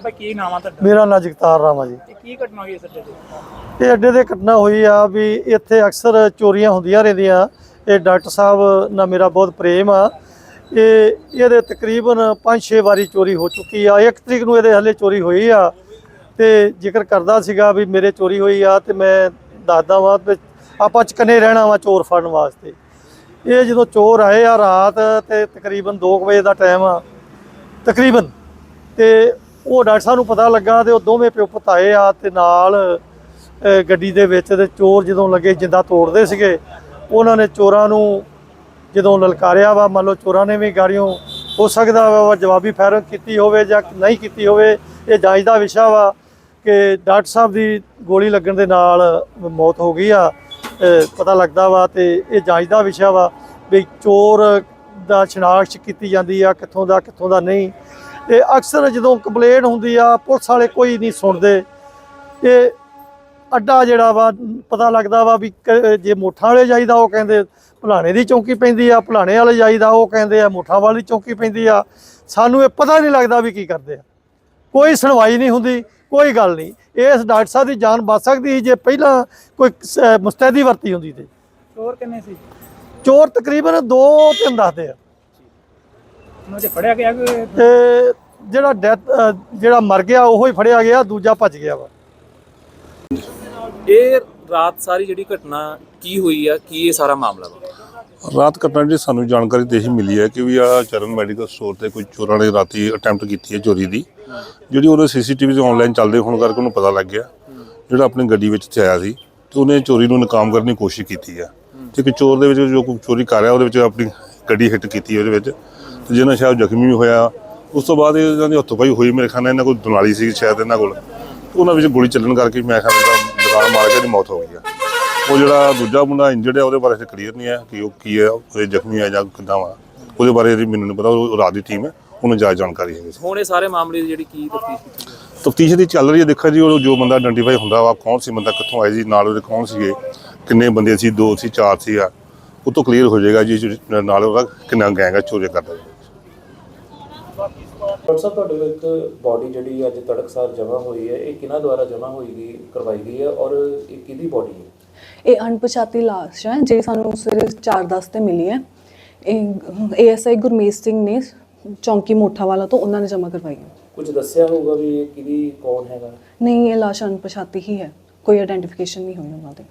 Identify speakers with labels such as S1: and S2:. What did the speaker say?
S1: ਕੀ ਨਾਮ ਆ ਤੁਹਾਡਾ?
S2: ਮੇਰਾ ਨਾਂ ਜਗਤਾਰ ਰਾਮ ਆ ਜੀ।
S1: ਤੇ ਕੀ ਘਟਨਾ ਹੋਈ ਇਸ ਅੱਡੇ ਤੇ?
S2: ਇਹ ਅੱਡੇ ਤੇ ਘਟਨਾ ਹੋਈ ਆ ਵੀ ਇੱਥੇ ਅਕਸਰ ਚੋਰੀਆਂ ਹੁੰਦੀਆਂ ਰਹਿੰਦੀਆਂ। ਇਹ ਡਾਕਟਰ ਸਾਹਿਬ ਨਾਲ ਮੇਰਾ ਬਹੁਤ ਪ੍ਰੇਮ ਆ। ਇਹ ਇਹਦੇ ਤਕਰੀਬਨ 5-6 ਵਾਰੀ ਚੋਰੀ ਹੋ ਚੁੱਕੀ ਆ। ਇੱਕ ਤਰੀਕ ਨੂੰ ਇਹਦੇ ਹਲੇ ਚੋਰੀ ਹੋਈ ਆ। ਤੇ ਜ਼ਿਕਰ ਕਰਦਾ ਸੀਗਾ ਵੀ ਮੇਰੇ ਚੋਰੀ ਹੋਈ ਆ ਤੇ ਮੈਂ ਦੱਸਦਾ ਵਾਂ ਵੀ ਆਪਾਂ ਚਕਨੇ ਰਹਿਣਾ ਵਾ ਚੋਰ ਫੜਨ ਵਾਸਤੇ। ਇਹ ਜਦੋਂ ਚੋਰ ਆਏ ਆ ਰਾਤ ਤੇ ਤਕਰੀਬਨ 2 ਵਜੇ ਦਾ ਟਾਈਮ ਆ। ਤਕਰੀਬਨ। ਤੇ ਉਹ ਡਾਕਟਰ ਸਾਹਿਬ ਨੂੰ ਪਤਾ ਲੱਗਾ ਤੇ ਉਹ ਦੋਵੇਂ ਪਿਓ ਪੁੱਤ ਆਏ ਆ ਤੇ ਨਾਲ ਗੱਡੀ ਦੇ ਵਿੱਚ ਤੇ ਚੋਰ ਜਦੋਂ ਲੱਗੇ ਜਿੰਦਾ ਤੋੜਦੇ ਸੀਗੇ, ਉਹਨਾਂ ਨੇ ਚੋਰਾਂ ਨੂੰ ਜਦੋਂ ਲਲਕਾਰਿਆ ਵਾ, ਮੰਨ ਲਓ ਚੋਰਾਂ ਨੇ ਵੀ ਗਾੜੀਆਂ ਹੋ ਸਕਦਾ ਵਾ ਜਵਾਬੀ ਫਾਇਰਿੰਗ ਕੀਤੀ ਹੋਵੇ ਜਾਂ ਨਹੀਂ ਕੀਤੀ ਹੋਵੇ, ਇਹ ਜਾਂਚ ਦਾ ਵਿਸ਼ਾ ਵਾ ਕਿ ਡਾਕਟਰ ਸਾਹਿਬ ਦੀ ਗੋਲੀ ਲੱਗਣ ਦੇ ਨਾਲ ਮੌਤ ਹੋ ਗਈ ਆ ਪਤਾ ਲੱਗਦਾ ਵਾ ਤੇ ਇਹ ਜਾਂਚ ਦਾ ਵਿਸ਼ਾ ਵਾ ਵੀ ਚੋਰ ਦਾ ਸ਼ਨਾਖਤ ਕੀਤੀ ਜਾਂਦੀ ਆ, ਕਿੱਥੋਂ ਦਾ ਕਿੱਥੋਂ ਦਾ ਨਹੀਂ। ਤੇ ਅਕਸਰ ਜਦੋਂ ਕੰਪਲੇਂਟ ਹੁੰਦੀ ਆ ਪੁਲਿਸ ਵਾਲੇ ਕੋਈ ਨਹੀਂ ਸੁਣਦੇ। ਇਹ ਅੱਡਾ ਜਿਹੜਾ ਵਾ ਪਤਾ ਲੱਗਦਾ ਵਾ ਵੀ ਜੇ ਮੋਠਾਂ ਵਾਲੇ ਜਾਈਦਾ ਉਹ ਕਹਿੰਦੇ ਭਲਾਣੇ ਦੀ ਚੌਂਕੀ ਪੈਂਦੀ ਆ ਭਲਾਣੇ ਵਾਲੇ ਜਾਈਦਾ ਉਹ ਕਹਿੰਦੇ ਆ ਮੋਠਾਂ ਵਾਲੀ ਚੌਂਕੀ ਪੈਂਦੀ ਆ। ਸਾਨੂੰ ਇਹ ਪਤਾ ਨਹੀਂ ਲੱਗਦਾ ਵੀ ਕੀ ਕਰਦੇ ਆ। ਕੋਈ ਸੁਣਵਾਈ ਨਹੀਂ ਹੁੰਦੀ ਕੋਈ ਗੱਲ ਨਹੀਂ। ਇਸ ਡਾਕਟਰ ਸਾਹਿਬ ਦੀ ਜਾਨ ਬਚ ਸਕਦੀ ਸੀ ਜੇ ਪਹਿਲਾਂ ਕੋਈ ਮੁਸਤੈਦੀ ਵਰਤੀ ਹੁੰਦੀ ਤੇ
S1: ਚੋਰ ਕਿੰਨੇ ਸੀ?
S2: ਚੋਰ ਤਕਰੀਬਨ 2 ਤਿੰਨ ਦੱਸਦੇ ਆ।
S1: ਉਹਨਾਂ ਦੇ ਫੜਿਆ ਗਿਆ ਕਿ
S2: ਤੇ ਜਿਹੜਾ ਡੈਥ ਜਿਹੜਾ ਮਰ ਗਿਆ ਉਹੋ ਹੀ ਫੜਿਆ ਗਿਆ ਦੂਜਾ ਭੱਜ ਗਿਆ ਵਾ।
S3: ਇਹ ਰਾਤ ਸਾਰੀ ਜਿਹੜੀ ਘਟਨਾ ਕੀ ਹੋਈ ਆ? ਕੀ ਇਹ ਸਾਰਾ ਮਾਮਲਾ ਵਾ?
S4: ਰਾਤ ਘਟਨਾ ਜਿਹੜੀ ਸਾਨੂੰ ਜਾਣਕਾਰੀ ਤੇ ਹੀ ਮਿਲੀ ਹੈ ਕਿ ਵੀ ਆ ਚਰਨ ਮੈਡੀਕਲ ਸਟੋਰ ਤੇ ਕੋਈ ਚੋਰਾਂ ਨੇ ਰਾਤੀ ਅਟੈਂਪਟ ਕੀਤੀ ਹੈ ਚੋਰੀ ਦੀ। ਜਿਹੜੀ ਉਹਦੇ ਸੀਸੀਟੀਵੀ ਤੇ ਆਨਲਾਈਨ ਚੱਲਦੇ ਹੋਣ ਕਰਕੇ ਉਹਨੂੰ ਪਤਾ ਲੱਗ ਗਿਆ। ਜਿਹੜਾ ਆਪਣੀ ਗੱਡੀ ਵਿੱਚ ਤੇ ਆਇਆ ਸੀ ਤੇ ਉਹਨੇ ਚੋਰੀ ਨੂੰ ਨਾਕਾਮ ਕਰਨ ਦੀ ਕੋਸ਼ਿਸ਼ ਕੀਤੀ ਹੈ ਤੇ ਕਿ ਚੋਰ ਦੇ ਵਿੱਚ ਜੋ ਕੋਈ ਚੋਰੀ ਕਰ ਰਿਹਾ ਉਹਦੇ ਵਿੱਚ ਆਪਣੀ ਗੱਡੀ ਹਿੱਟ ਕੀਤੀ ਉਹਦੇ ਵਿੱਚ। ਤੇ ਜਿਹਨਾਂ ਸ਼ਾਇਦ ਜ਼ਖਮੀ ਹੋਇਆ ਉਸ ਤੋਂ ਬਾਅਦ ਇਹਨਾਂ ਦੀ ਹੱਥੋਂ ਪਾਈ ਹੋਈ ਮੇਰੇ ਖਿਆਲ ਨਾਲ ਇਹਨਾਂ ਕੋਲ ਦੁਨਾਲੀ ਸੀ ਸ਼ਾਇਦ ਇਹਨਾਂ ਕੋਲ। ਤੇ ਉਹਨਾਂ ਵਿੱਚ ਗੋਲੀ ਚੱਲਣ ਕਰਕੇ ਮੈਂ ਖਿਆਲ ਨਾਲ ਦੁਕਾਨ ਮਾਰ ਕੇ ਦੀ ਮੌਤ ਹੋ ਗਈ ਆ। ਉਹ ਜਿਹੜਾ ਦੂਜਾ ਮੁੰਡਾ ਇੰਜਰਡ ਹੈ ਉਹਦੇ ਬਾਰੇ ਕਲੀਅਰ ਨਹੀਂ ਹੈ ਕਿ ਉਹ ਕੀ ਹੈ ਉਹ ਜ਼ਖਮੀ ਹੈ ਜਾਂ ਕਿੱਦਾਂ ਵਾ। ਉਹਦੇ ਬਾਰੇ ਮੈਨੂੰ ਨਹੀਂ ਪਤਾ ਉਹ ਰਾਤ ਦੀ ਟੀਮ ਹੈ ਉਹਨੂੰ ਜ਼ਿਆਦਾ ਜਾਣਕਾਰੀ ਹੈ
S3: ਹੁਣ ਇਹ ਸਾਰੇ ਮਾਮਲੇ ਦੀ ਜਿਹੜੀ ਕੀ ਤਫਤੀਸ਼ ਕੀਤੀ
S4: ਤਫਤੀਸ਼ ਦੀ ਚੱਲ ਰਹੀ ਹੈ ਦੇਖੋ ਜੀ ਉਹ ਜੋ ਬੰਦਾ ਆਇਡੈਂਟੀਫਾਈ ਹੁੰਦਾ ਵਾ ਕੌਣ ਸੀ ਬੰਦਾ ਕਿੱਥੋਂ ਆਇਆ ਜੀ ਨਾਲ ਉਹਦੇ ਕੌਣ ਸੀਗੇ ਕਿੰਨੇ ਬੰਦੇ ਸੀ ਦੋ ਸੀ ਚਾਰ ਸੀ ਆ ਉਹ ਤੋਂ ਕਲੀਅਰ ਹੋ ਜਾਏਗਾ ਜੀ ਨਾਲ ਉਹਦਾ ਕਿੰਨਾ ਗੈਂਗ ਹੈ ਚੋਰੀ ਕਰਦਾ।
S5: ਡਾਕਟਰ ਸਾਹਿਬ ਤੁਹਾਡੇ ਕੋਲ ਇੱਕ ਬਾਡੀ ਜਿਹੜੀ ਅੱਜ ਤੜਕਸਾਰ ਜਮ੍ਹਾਂ ਹੋਈ ਹੈ ਇਹ ਕਿਹਨਾਂ ਦੁਆਰਾ ਜਮ੍ਹਾਂ ਹੋਈ ਗਈ ਕਰਵਾਈ ਗਈ ਹੈ ਔਰ ਇਹ ਕਿਹਦੀ ਬਾਡੀ ਹੈ?
S6: ਇਹ ਅਣਪਛਾਤੀ ਲਾਸ਼ ਹੈ ਜਿਹੜੀ ਸਾਨੂੰ ਸਵੇਰੇ 4:10 ਤੇ ਮਿਲੀ ਹੈ। ਇਹ ਏਐਸਆਈ ਗੁਰਮੀਤ ਸਿੰਘ ਨੇ ਚੌਂਕੀ ਮੋਠਾ ਵਾਲਾ ਤੋਂ ਉਹਨਾਂ ਨੇ ਜਮ੍ਹਾਂ ਕਰਵਾਈ ਹੈ।
S5: ਕੁਝ ਦੱਸਿਆ ਹੋਊਗਾ ਵੀ ਇਹ ਕਿਹਦੀ ਕੌਣ ਹੈਗਾ?
S6: ਨਹੀਂ ਇਹ ਲਾਸ਼ ਅਣਪਛਾਤੀ ਹੀ ਹੈ। ਕੋਈ ਆਇਡੈਂਟੀਫਿਕੇਸ਼ਨ ਨਹੀਂ ਹੋਈ ਉਹਨਾਂ ਦੀ।